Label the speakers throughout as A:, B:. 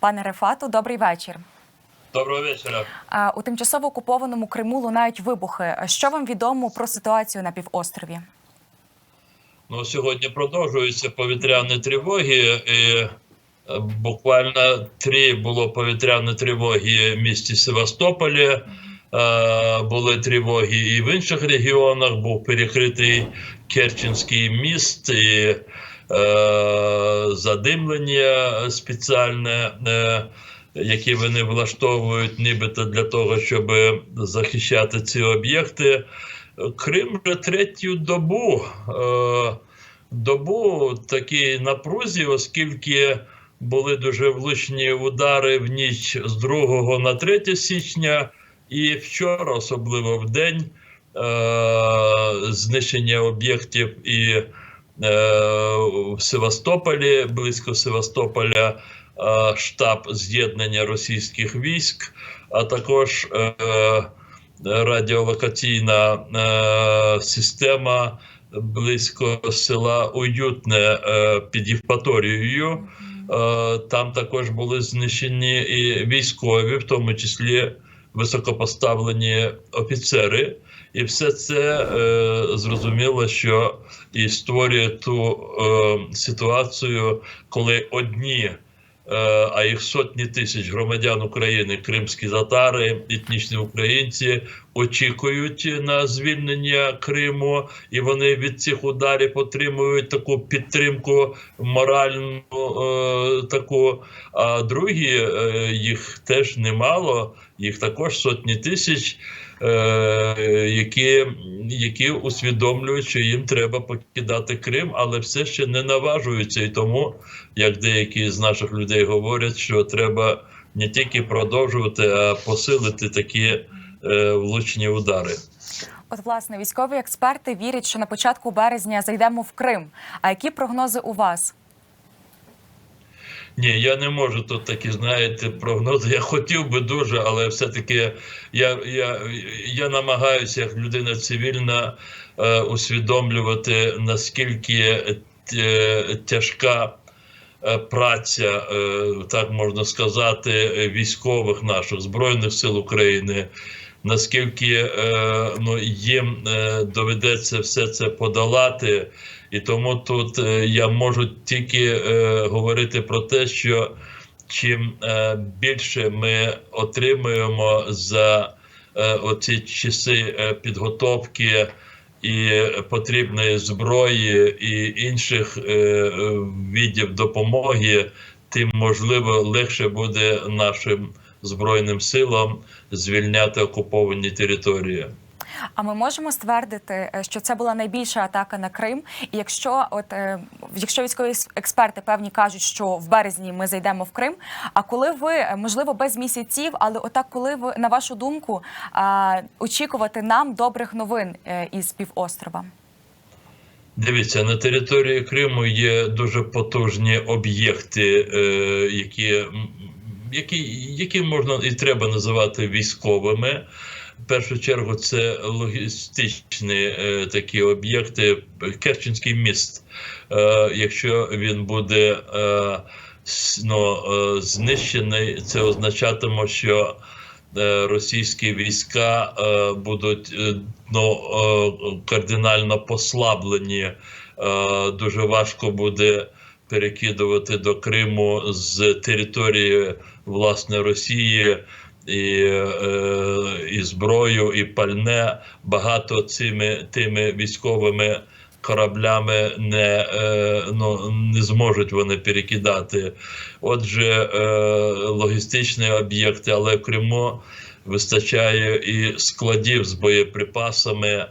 A: Пане Рефату, добрий вечір.
B: Доброго вечора.
A: У тимчасово окупованому Криму лунають вибухи. Що вам відомо про ситуацію на півострові?
B: Ну, сьогодні продовжуються повітряні тривоги. І е, буквально три було повітряні тривоги в місті Севастополі. Були тривоги і в інших регіонах. Був перекритий Керченський міст і задимлення спеціальне. е, Які вони влаштовують, нібито для того, щоб захищати ці об'єкти. Крим вже третю добу, е, добу такій напрузі, оскільки були дуже влучні удари в ніч з 2 на 3 січня, і вчора, особливо в день, е, знищення об'єктів і е, в Севастополі, близько Севастополя, е, штаб з'єднання російських військ, а також е, радіолокаційна е, система близько села Уютне е, під Євпаторією. Е, там також були знищені і військові, в тому числі високопоставлені офіцери. І все це е, зрозуміло, що і створює ту е, ситуацію, коли одні Е, а їх сотні тисяч громадян України, кримські татари, етнічні українці очікують на звільнення Криму, і вони від цих ударів отримують таку підтримку моральну е, таку. А другі е, їх теж немало, їх також сотні тисяч. е, Які, які усвідомлюють, що їм треба покидати Крим, але все ще не наважуються. І тому, як деякі з наших людей говорять, що треба не тільки продовжувати, а посилити такі е, влучні удари.
A: От, власне, військові експерти вірять, що на початку березня зайдемо в Крим. А які прогнози у вас?
B: Ні, я не можу тут такі, знаєте, прогнози. Я хотів би дуже, але все-таки я, я, я намагаюся як людина цивільна е, усвідомлювати, наскільки е, тяжка е, праця, е, так можна сказати, військових наших Збройних сил України. Наскільки е, ну, їм е, доведеться все це подолати, і тому тут е, я можу тільки е, говорити про те, що чим е, більше ми отримуємо за е, оці часи е, підготовки і потрібної зброї і інших е, видів допомоги, тим можливо легше буде нашим збройним силам звільняти окуповані території.
A: А ми можемо ствердити, е, що це була найбільша атака на Крим. І якщо от е, якщо військові експерти певні кажуть, що в березні ми зайдемо в Крим. А коли ви е, можливо без місяців, але отак, коли ви на вашу думку очікувати нам добрих новин із півострова?
B: Дивіться, на території Криму є дуже потужні об'єкти, які, які, які можна і треба називати військовими. В першу чергу це логістичні е, такі об'єкти. Керченський міст. Е, якщо він буде е, ну, е, знищений, це означатиме, що е, російські війська е, будуть е, ну, е, кардинально послаблені. Е, Дуже важко буде перекидувати до Криму з території власне Росії. І, е, і зброю, і пальне багато цими тими військовими кораблями не, е, ну, не зможуть вони перекидати. Отже, е, логістичні об'єкти, але Криму вистачає і складів з боєприпасами,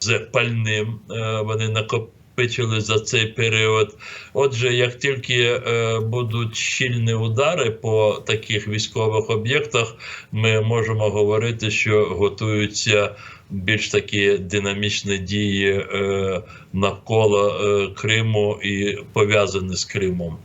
B: з пальним. Вони накопичили за цей період. Отже, як тільки е, будуть щільні удари по таких військових об'єктах, ми можемо говорити, що готуються більш такі динамічні дії е, навколо е, Криму і пов'язані з Кримом.